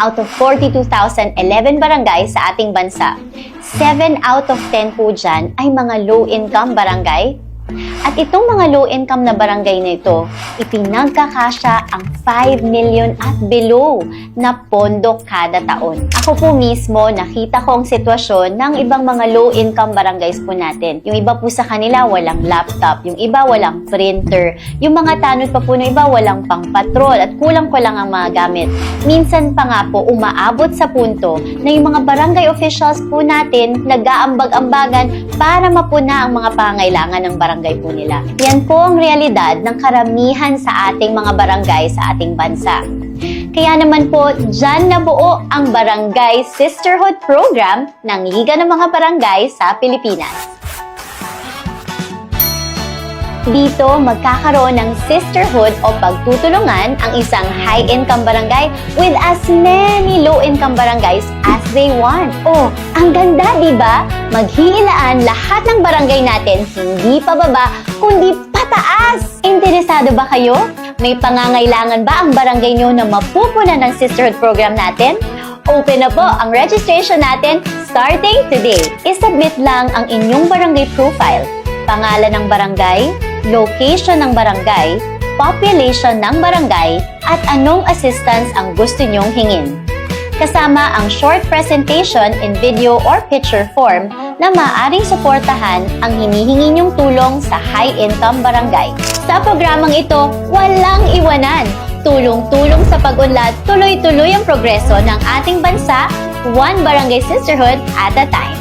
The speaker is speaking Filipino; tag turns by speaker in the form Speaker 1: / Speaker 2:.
Speaker 1: out of 42,011 barangay sa ating bansa, 7 out of 10 po dyan ay mga low-income barangay. At itong mga low-income na barangay na ito, ipinagkakasya ang 5 million at below na pondo kada taon. Ako po mismo, nakita ko ang sitwasyon ng ibang mga low-income barangays po natin. Yung iba po sa kanila walang laptop, yung iba walang printer, yung mga tanod pa po ng iba walang pang patrol at kulang-kulang ang mga gamit. Minsan pa nga po umaabot sa punto na yung mga barangay officials po natin nag-aambag-ambagan para mapuna ang mga pangailangan ng barangay po nila. Yan po ang realidad ng karamihan sa ating mga barangay sa ating bansa. Kaya naman po, dyan nabuo ang Barangay Sisterhood Program ng Liga ng mga Barangay sa Pilipinas. Dito, magkakaroon ng sisterhood o pagtutulungan ang isang high-income barangay with as many low-income barangays as they want. Oh, ang ganda, di ba? Maghihilaan lahat ng barangay natin hindi pababa, kundi pataas! Interesado ba kayo? May pangangailangan ba ang barangay nyo na mapupuna ng sisterhood program natin? Open na po ang registration natin starting today. I-submit lang ang inyong barangay profile, pangalan ng barangay, location ng barangay, population ng barangay, at anong assistance ang gusto nyong hingin. Kasama ang short presentation in video or picture form na maaaring suportahan ang hinihingi nyong tulong sa high-income barangay. Sa programang ito, walang iwanan. Tulong-tulong sa pag-unlad, tuloy-tuloy ang progreso ng ating bansa, one barangay sisterhood at a time.